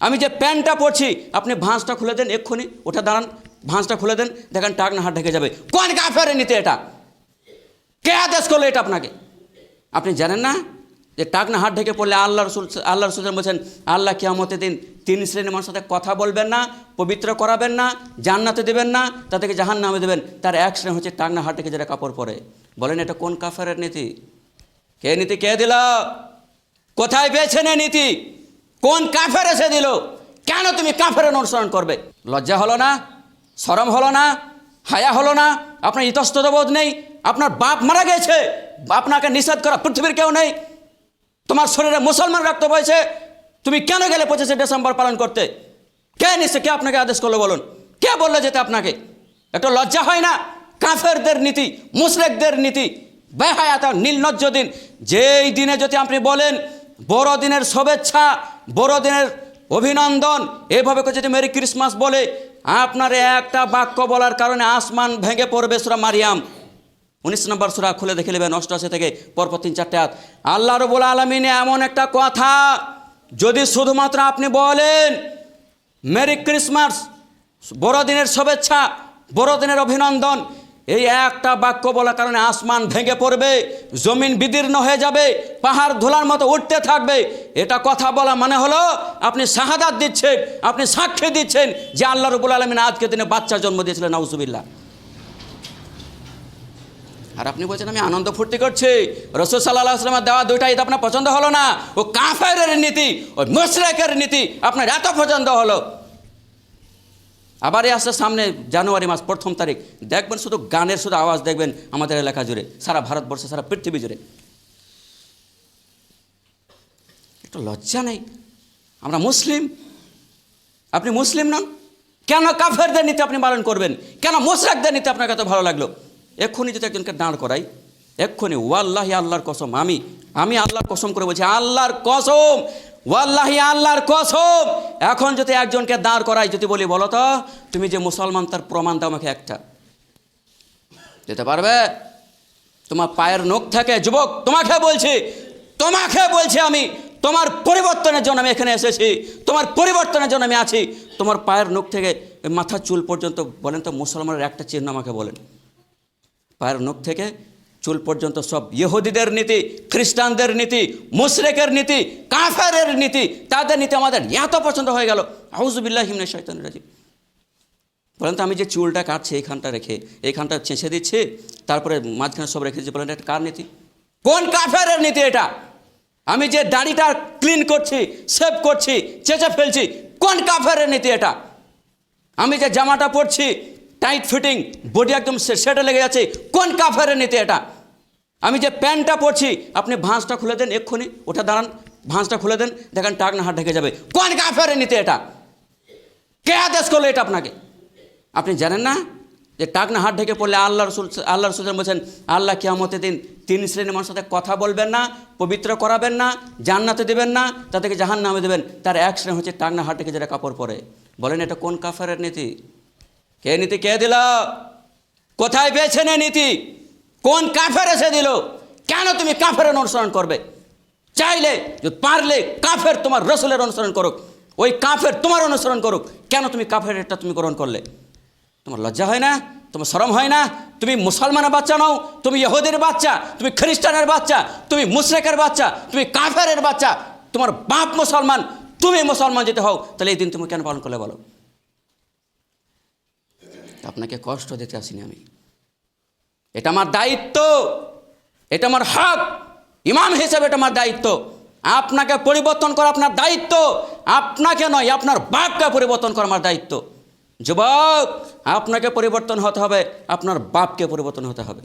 আমি যে প্যান্টটা পরছি আপনি ভাঁজটা খুলে দেন এক্ষুনি, ওটা দাঁড়ান, ভাঁজটা খুলে দেন, দেখেন টাক না হাত ঢেকে যাবে। কোন কাফেরে নিতে এটা? কে আদেশ করল এটা আপনাকে? আপনি জানেন না যে টাক না হাত ঢেকে পড়লে আল্লাহ রসুল আল্লাহ রসুল বলছেন, আল্লাহ কিয়ামতের দিন তিন শ্রেণির মানুষের সাথে কথা বলবেন না, পবিত্র করাবেন না, জান্নাতে দেবেন না তাদেরকে জাহান নামে দেবেন। তার এক শ্রেণি হচ্ছে টাক না হাত ঢেকে যারা কাপড় পরে। বলেন, এটা কোন কাফেরের নীতি? কে নীতি? কে দিল? কোথায় পেয়েছেন নীতি? কোন কাফের এসে দিল? কেন তুমি কাফের অনুসরণ করবে? লজ্জা হলো না? শরম হলো না? হায়া হলো না? আপনার ইতস্তত বোধ নেই? আপনার বাপ মারা গেছে? আপনাকে নিষেধ করা পৃথিবীর কেউ নেই? তোমার শরীরে মুসলমান রক্ত বইছে? তুমি কেন গেলে পঁচিশে ডিসেম্বর পালন করতে? কে নিশ্চয় কে আপনাকে আদেশ করল বলুন? কে বলল যেতে আপনাকে? একটা লজ্জা হয় না? কাফেরদের নীতি, মুশরেকদের নীতি বেহায়াত নীলনজ্জ দিন। যেই দিনে যদি আপনি বলেন বড়দিনের শুভেচ্ছা বড়দিনের অভিনন্দন। এভাবে যদি মেরি ক্রিসমাস বলে, আপনার একটা বাক্য বলার কারণে আসমান ভেঙে পড়বে সুরা মারিয়াম। উনিশ নম্বর সুরা খুলে দেখে নেবেন অষ্টআশি থেকে পরপর তিন চারটে হাত আল্লাহ রবুল আলমিনে এমন একটা কথা, যদি শুধুমাত্র আপনি বলেন, মেরি ক্রিসমাস, বড়দিনের শুভেচ্ছা, বড়দিনের অভিনন্দন এই একটা বাক্য বলার কারণে আসমান ভেঙে পড়বে, জমিন বিদীর্ণ হয়ে যাবে, পাহাড় ধুলার মতো উঠতে থাকবে। এটা কথা বলা মানে হলো, আপনি শাহাদাত দিচ্ছেন, আপনি সাক্ষী দিচ্ছেন যে আল্লাহ রবুল আলমিন আজকে দিনে বাচ্চা জন্ম দিয়েছিলেন, নাউজুবিল্লাহ। আর আপনি বলছেন, আমি আনন্দ ফুর্তি করছি। রসুল সাল্লাহ আসলামের দেওয়া দুইটা ঈদ আপনার পছন্দ হলো না? ও কাফের নীতি, ও মুশরেকের নীতি আপনার এত পছন্দ হলো। আবারই আসছে সামনে জানুয়ারি মাস, প্রথম তারিখ। দেখবেন শুধু গানের শুধু আওয়াজ দেখবেন আমাদের এলাকা জুড়ে, সারা ভারতবর্ষে, সারা পৃথিবী জুড়ে। একটু লজ্জা নেই? আমরা মুসলিম? আপনি মুসলিম নন কেন কাফেরদের নিতে আপনি পালন করবেন? কেন মোশরাকদের নিতে আপনার এত ভালো লাগল? এক্ষুনি যদি একজনকে দাঁড় করাই, এক্ষুনি, ওয়াল্লাহি আল্লাহর কসম, আমি আমি আল্লাহর কসম করে বলছি, আল্লাহর কসম! ওয়াল্লাহি আল্লাহর কসম। এখন যদি একজনকে দাঁড় করাই, যদি বলি, বলো তো, তুমি যে মুসলমান, তার প্রমাণ দাও আমাকে একটা। যেতে পারবে? তোমার পায়ের নখ থেকে, যুবক, তোমাকে বলছি তোমাকে বলছি আমি, তোমার পরিবর্তনের জন্য আমি এখানে এসেছি, তোমার পরিবর্তনের জন্য আমি আছি। তোমার পায়ের নখ থেকে, মাথার চুল পর্যন্ত, বলেন তো, মুসলমানের একটা চিহ্ন আমাকে বলেন। পায়ের নখ থেকে চুল পর্যন্ত সব ইহুদিদের নীতি, খ্রিস্টানদের নীতি, মুশরেকের নীতি, কাফেরের নীতি, তাদের নীতি আমাদের এত পছন্দ হয়ে গেল। আউজুবিল্লাহ হিমনে শৈতান রাজিব বলেন তো, আমি যে চুলটা কাটছি এইখানটা রেখে, এইখানটা চেঁচে দিচ্ছি, তারপরে মাঝখানে সব রেখে দিচ্ছি, বলেন এটা কার নীতি? কোন কাফেরের নীতি এটা? আমি যে দাড়িটা ক্লিন করছি সেভ করছি, চেঁচে ফেলছি, কোন কাফেরের নীতি এটা? আমি যে জামাটা পরছি টাইট ফিটিং বডি একদম সেটে লেগে যাচ্ছে। কোন কাফেরের নিতে এটা? আমি যে প্যান্টটা পরছি, আপনি ভাঁজটা খুলে দেন এক্ষুনি, ওটা দাঁড়ান, ভাঁজটা খুলে দেন, দেখেন টাক না হাত ঢেকে যাবে। কোন কাফেরের নিতে এটা? কে আদেশ করল এটা আপনাকে? আপনি জানেন না যে টাক না হাত ঢেকে পড়লে আল্লাহ রসুল আল্লাহ রসুল বলছেন, আল্লাহ কিয়ামতের দিন তিন শ্রেণির মানুষের সাথে কথা বলবেন না, পবিত্র করাবেন না, জান্নাতে দেবেন না, তাদেরকে জাহান নামে দেবেন। তার এক শ্রেণি হচ্ছে টাক না হাত ঢেকে যারা কাপড় পরে। বলেন এটা কোন কাফেরের নীতি? কে নীতি কে দিল? কোথায় পেয়েছেন এ নীতি? কোন কাফের এসে দিল? কেন তুমি কাফের অনুসরণ করবে? চাইলে পারলে কাফের তোমার রসুলের অনুসরণ করুক। ওই কাফের তোমার অনুসরণ করুক। কেন তুমি কাফের এটা তুমি গ্রহণ করলে? তোমার লজ্জা হয় না? তোমার শরম হয় না? তুমি মুসলমানের বাচ্চা নাও, তুমি ইহুদের বাচ্চা, তুমি খ্রিস্টানের বাচ্চা, তুমি মুশরেকের বাচ্চা, তুমি কাফেরের বাচ্চা, তোমার বাপ মুসলমান, তুমি মুসলমান যেতে হও, তাহলে এই দিন তুমি কেন পালন করলে বলো? আপনাকে কষ্ট দিতে আসিনি আমি। এটা আমার দায়িত্ব। এটা আমার হক। ইমাম হিসেবে এটা আমার দায়িত্ব। আপনাকে পরিবর্তন করা আপনার দায়িত্ব। আপনাকে নয়, আপনার বাপকে পরিবর্তন করা আমার দায়িত্ব। যুবক, আপনাকে পরিবর্তন হতে হবে, আপনার বাপকে পরিবর্তন হতে হবে।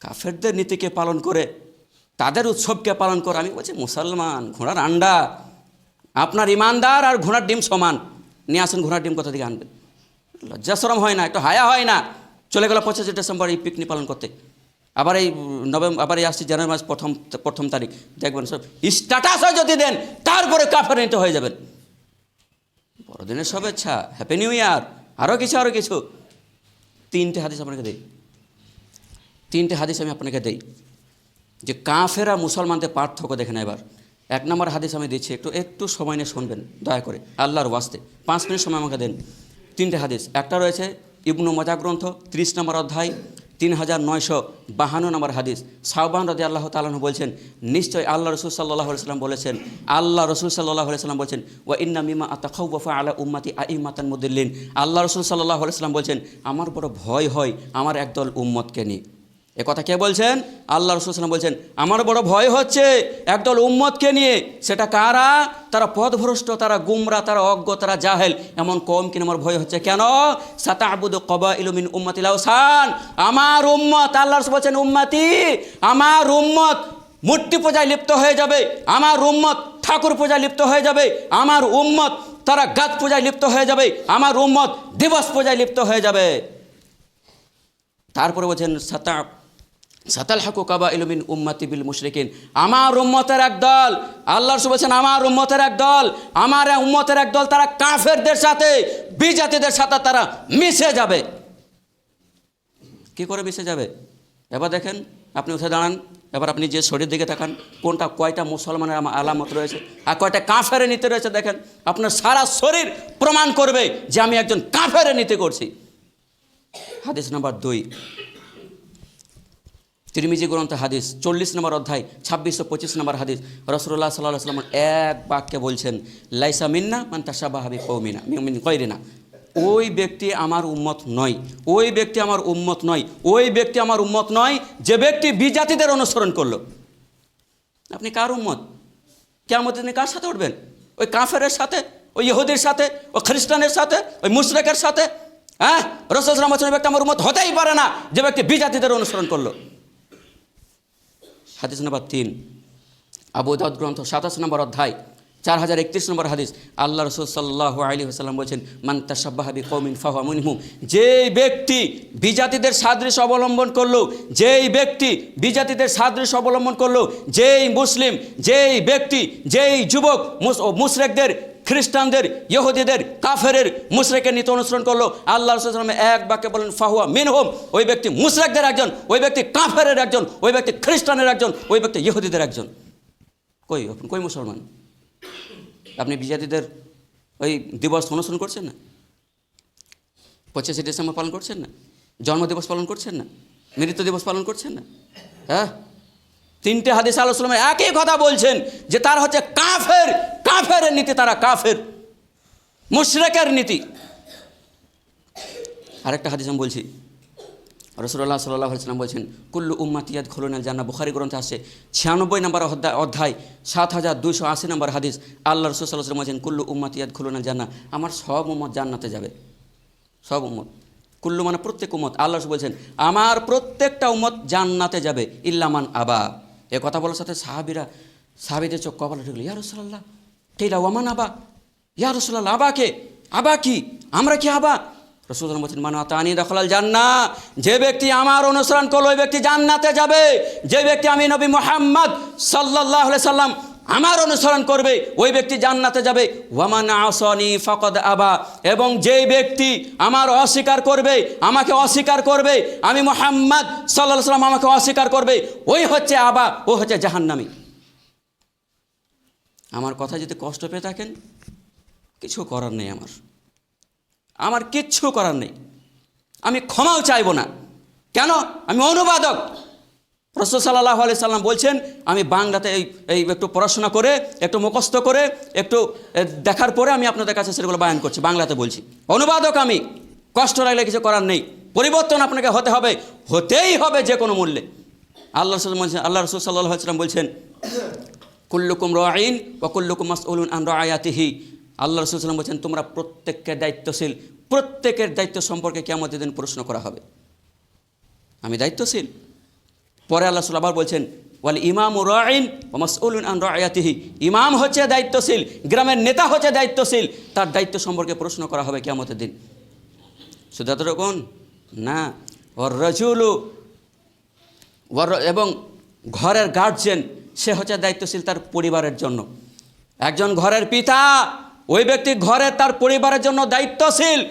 কাফেরদের নীতিকে পালন করে, তাদের উৎসবকে পালন করে, আমি বলছি মুসলমান, ঘোড়ার আন্ডা, আপনার ইমানদার আর ঘোড়ার ডিম সমান। নিয়ে আসুন ঘোড়ার ডিম কোথা থেকে আনবেন? লজ্জাশরম হয় না, একটু হায়া হয় না। চলে গেল পঁচিশে ডিসেম্বর এই পিকনিক পালন করতে। আবার এই নভেম্বর আবার এই আসছে জানুয়ারি মাস প্রথম প্রথম তারিখ। দেখবেন সব স্ট্যাটাসও যদি দেন, তারপরে কাফের নিতে হয়ে যাবেন। বড়দিনের শুভেচ্ছা হ্যাপি নিউ ইয়ার আরও কিছু আরও কিছু। তিনটে হাদিস আপনাকে দেই। তিনটে হাদিস আমি আপনাকে দেই। যে কাফেরা মুসলমানদের পার্থক্য দেখেন এবার। এক নম্বর হাদিস আমি দিচ্ছি, একটু একটু সময় নিয়ে শুনবেন, দয়া করে, আল্লাহর ওয়াস্তে। পাঁচ মিনিট সময় আমাকে দেন। তিনটে হাদিস, একটা রয়েছে ইবনু মজা গ্রন্থ, ত্রিশ নম্বর অধ্যায়, তিন হাজার নয়শো বাহান্ন নম্বর হাদিস। সাহবান রদি আল্লাহ তালন বলছেন, নিশ্চয় আল্লাহ রসুল সাল্লাহ সাল্লাম বলেছেন, আল্লাহ রসুল সাল্লাহ সাল্লাম বলছেন ও ইন্না মিমা আতাখাউবফা আলা উম্মাতি আই মাতান মুদুল্লিন। আল্লাহ রসুল সাল্লাহ সাল্লাম বলছেন, আমার বড় ভয় হয় আমার একদল উম্মতকে নিয়ে। এ কথা কে বলছেন? আল্লাহ রসুল সাল্লাম বলছেন, আমার বড় ভয় হচ্ছে একদল উম্মতকে নিয়ে। সেটা কারা? তারা পথভ্রষ্ট, তারা গুমরা, তারা অজ্ঞ, তারা জাহেল। এমন কম কিনে আমার ভয় হচ্ছে কেন? সাতা আবুদ কবা ইলুমিন উম্মতিল আহসান আমার উম্মত, আল্লাহ রসুল বলছেন, উম্মাতি, আমার উম্মত মূর্তি পূজায় লিপ্ত হয়ে যাবে। আমার উম্মত ঠাকুর পূজায় লিপ্ত হয়ে যাবে। আমার উম্মত, তারা গাছ পূজায় লিপ্ত হয়ে যাবে। আমার উম্মত দিবস পূজায় লিপ্ত হয়ে যাবে। তারপরে বলছেন সাতা সাতাল হাকু কাবা ইলমিন উম্মাতি বিল মুশরিকিন। আমার উম্মতের এক দল আল্লাহ রসুল বলছেন আমার উম্মতের এক দল, আমার উম্মতের এক দল, তারা কাফেরদের সাথে, বিজাতিদের সাথে তারা মিশে যাবে। কি করে মিশে যাবে? এবার দেখেন, আপনি উঠে দাঁড়ান, এবার আপনি যে শরীর দিকে তাকান, কোনটা কয়টা মুসলমানের আলামত রয়েছে, আর কয়টা কাফের নীতি রয়েছে, দেখেন, আপনার সারা শরীর প্রমাণ করবে যে আমি একজন কাফের নিতে করছি। হাদিস নাম্বার দুই তিরমিজি গ্রন্থ হাদিস, চল্লিশ নম্বর অধ্যায়, ছাব্বিশশো পঁচিশ নম্বর হাদিস। রসুল্লাহ সাল্লাহ সাল্লাম এক বাক্যে বলছেন, লাইসা মিন্না মান তাসাবাহাবি কৌমিনা মিন কইরিনা ওই ব্যক্তি আমার উম্মত নয়, ওই ব্যক্তি আমার উম্মত নয়, ওই ব্যক্তি আমার উম্মত নয়, যে ব্যক্তি বিজাতিদের অনুসরণ করল। আপনি কার উম্মত? কেমন দিনে কার সাথে উঠবেন? ওই কাফেরের সাথে, ওই ইহুদির সাথে, ওই খ্রিস্টানের সাথে, ওই মুশরেকের সাথে? হ্যাঁ? রসুল রসুলাম ব্যক্তি আমার উম্মত হতেই পারে না যে ব্যক্তি বিজাতিদের অনুসরণ করল। হাদিস নম্বর তিন। আবু দাউদ গ্রন্থ, সাতাশ নম্বর অধ্যায়, চার হাজার একত্রিশ নম্বর হাদিস। আল্লাহ রসুল সাল্লাহ আলী হাসাল্লাম বলছেন মান্তা সাব্বাহাবি কৌমিন ফাহা মুনহু যেই ব্যক্তি বিজাতিদের সাদৃশ্য অবলম্বন করল, যেই ব্যক্তি বিজাতিদের সাদৃশ্য অবলম্বন করল, যেই মুসলিম, যেই ব্যক্তি, যেই যুবক মুসরেকদের খ্রিস্টানদের, ইহুদিদের, কাফেরের মুশরেকের নীতি অনুসরণ করল। আল্লাহ রসুলাম এক বাক্যে বলেন ফাহুয়া মিন হোম ওই ব্যক্তি মুশরেকদের একজন, ওই ব্যক্তি কাফেরের একজন, ওই ব্যক্তি খ্রিস্টানের একজন, ওই ব্যক্তি ইহুদিদের একজন। কই কই মুসলমান? আপনি বিজাতিদের ওই দিবস অনুসরণ করছেন না? পঁচিশে ডিসেম্বর পালন করছেন না? জন্মদিবস পালন করছেন না? মৃত্যু দিবস পালন করছেন না? হ্যাঁ? তিনটে হাদিস আলোচনা একই কথা বলছেন যে তার হচ্ছে কাফের কাফের নীতি, তারা কাফের। মুশরেকের নীতি। আরেকটা হাদিস আমি বলছি। রসুল্লাহ সাল্লাহ সাল্লাম বলছেন, কুল্লু উম্মাতিয়াদ খুলুনাল জান্না বুখারি গ্রন্থে আসে ছিয়ানব্বই নম্বর অধ্যায় সাত হাজার দুইশো আশি নম্বর হাদিস। আল্লাহ রসুল সাল্লাহ সাল্লাম বলছেন, কুল্লু উম্মাতিয়াদ খুলুনাল জান্না আমার সব উম্মত জান্নাতে যাবে। সব উম্মত। কুল্লু মানে প্রত্যেক উম্মত। আল্লাহ বলছেন, আমার প্রত্যেকটা উম্মত জান্নাতে যাবে ইল্লামান আবা। এ কথা বলার সাথে সাহাবিরা, সাহাবিদের চোখ কপালে ঢুকলো, ইয়া রসুল্লাহ কেলা ওয়ামান আবা? ইয়া রসুল্লাহ আবা কে? আবা কি? আমরা কি আবা? রসুল বলছেন, মানা তানি দখলাল জান্না যে ব্যক্তি আমার অনুসরণ করল, ওই ব্যক্তি জান্নাতে যাবে। যে ব্যক্তি আমি নবী মোহাম্মদ সাল্লাহ সাল্লাম আমার অনুসরণ করবে, ওই ব্যক্তি জান্নাতে যাবে। ওয়ামান আসনি ফকদ আবা। এবং যেই ব্যক্তি আমার অস্বীকার করবে, আমাকে অস্বীকার করবে, আমি মোহাম্মদ সাল্লাহ সাল্লাম আমাকে অস্বীকার করবে, ওই হচ্ছে আবা, ও হচ্ছে জাহান্নামি। আমার কথা যদি কষ্ট পেয়ে থাকেন, কিছু করার নেই আমার। আমার কিচ্ছু করার নেই। আমি ক্ষমাও চাইব না। কেন? আমি অনুবাদক। রসুল সাল্লাহ আলি সাল্লাম বলছেন, আমি বাংলাতে এই এই একটু পড়াশোনা করে, একটু মুখস্থ করে, একটু দেখার পরে আমি আপনাদের কাছে সেগুলো বায়ান করছি, বাংলাতে বলছি। অনুবাদক আমি, কষ্ট লাগলে কিছু করার নেই, পরিবর্তন আপনাকে হতে হবে, হতেই হবে যে কোনো মূল্যে। আল্লাহ রসুল বলছেন, আল্লাহ রসুল সাল্লাহ সাল্লাম বলছেন, কুল্লুকুম রাইন ও কুল্লুকুম মাসউলুন আন রায়াতিহি আল্লাহ রসুল সাল্লাম বলছেন, তোমরা প্রত্যেককে দায়িত্বশীল, প্রত্যেকের দায়িত্ব সম্পর্কে কেমন দিন প্রশ্ন করা হবে। আমি দায়িত্বশীল। পরে আল্লাহ সাল আবার বলছেন, ওয়াল ইমাম রাইন মাসউলুন আন রায়াতিহি ইমাম হচ্ছে দায়িত্বশীল, গ্রামের নেতা হচ্ছে দায়িত্বশীল, তার দায়িত্ব সম্পর্কে প্রশ্ন করা হবে কেমতের দিন। শুধু এতটুকুন? না। ওর রজুলু ওর- এবং ঘরের গার্জেন সে হচ্ছে দায়িত্বশীল তার পরিবারের জন্য। একজন ঘরের পিতা, ওই ব্যক্তি ঘরের তার পরিবারের জন্য দায়িত্বশীল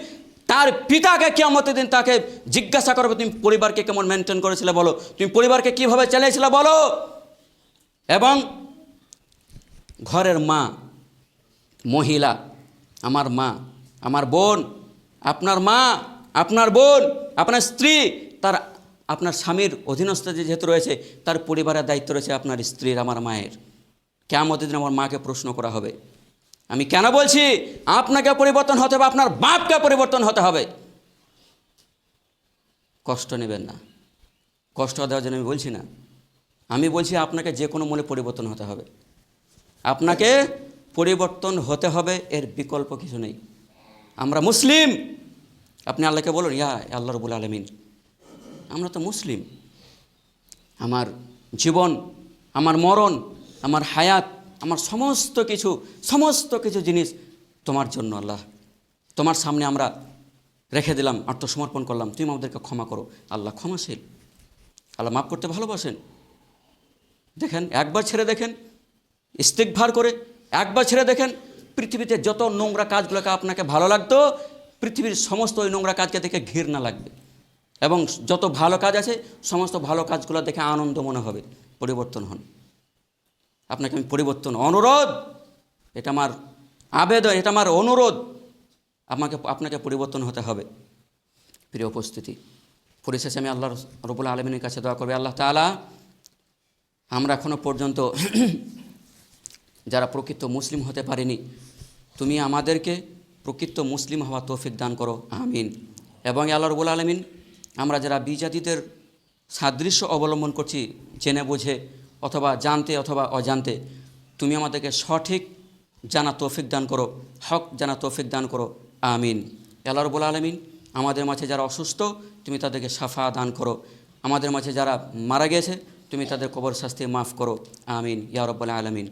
তার পিতাকে কেমতের দিন তাকে জিজ্ঞাসা করবে, তুমি পরিবারকে কেমন মেনটেন করেছিলে বলো? তুমি পরিবারকে কীভাবে চালিয়েছিলে বলো? এবং ঘরের মা, মহিলা, আমার মা, আমার বোন, আপনার মা, আপনার বোন, আপনার স্ত্রী, তার, আপনার স্বামীর অধীনস্থ যেহেতু রয়েছে, তার পরিবারের দায়িত্ব রয়েছে আপনার স্ত্রীর, আমার মায়ের। কেমন দিন আমার মাকে প্রশ্ন করা হবে আমি কেন বলছি? আপনাকে পরিবর্তন হতে হবে, আপনার বাপকে পরিবর্তন হতে হবে। কষ্ট নেবেন না। কষ্ট দেওয়ার জন্য আমি বলছি না। আমি বলছি আপনাকে যে কোনো মূল্যে পরিবর্তন হতে হবে। আপনাকে পরিবর্তন হতে হবে, এর বিকল্প কিছু নেই। আমরা মুসলিম। আপনি আল্লাহকে বলুন, ইয়া আল্লাহ রবুল আলমিন। আমরা তো মুসলিম। আমার জীবন, আমার মরণ, আমার হায়াত আমার সমস্ত কিছু সমস্ত কিছু জিনিস তোমার জন্য আল্লাহ। তোমার সামনে আমরা রেখে দিলাম, আত্মসমর্পণ করলাম। তুমি আমাদেরকে ক্ষমা করো। আল্লাহ ক্ষমাশীল। আল্লাহ মাফ করতে ভালোবাসেন। দেখেন, একবার ছেড়ে দেখেন ইস্তিকভার করে একবার ছেড়ে দেখেন, পৃথিবীতে যত নোংরা কাজগুলোকে আপনাকে ভালো লাগতো, পৃথিবীর সমস্ত ওই নোংরা কাজকে দেখে ঘৃণা লাগবে। এবং যত ভালো কাজ আছে, সমস্ত ভালো কাজগুলো দেখে আনন্দ মনে হবে, পরিবর্তন হন। আপনাকে আমি পরিবর্তন, অনুরোধ। এটা আমার আবেদন, এটা আমার অনুরোধ। আমাকে, আপনাকে পরিবর্তন হতে হবে। প্রিয় উপস্থিতি, পরিশেষে আমি আল্লাহ রবুল আলমিনের কাছে দোয়া করবে। আল্লাহ তালা আমরা এখনও পর্যন্ত যারা প্রকৃত মুসলিম হতে পারেনি, তুমি আমাদেরকে প্রকৃত মুসলিম হওয়া তৌফিক দান করো। আমিন। এবং আল্লাহ রবুল আলমিন, আমরা যারা বিজাতিদের সাদৃশ্য অবলম্বন করছি, জেনে বুঝে অথবা জানতে অথবা অজান্তে, তুমি আমাদেরকে সঠিক জানা তৌফিক দান করো, হক জানা তৌফিক দান করো, আমিন। আল্লাহ রবুল আলমিন আমাদের মাঝে যারা অসুস্থ, তুমি তাদেরকে সাফা দান করো। আমাদের মাঝে যারা মারা গেছে, তুমি তাদের কবর শাস্তি মাফ করো, আমিন। ইয়া আলমিন।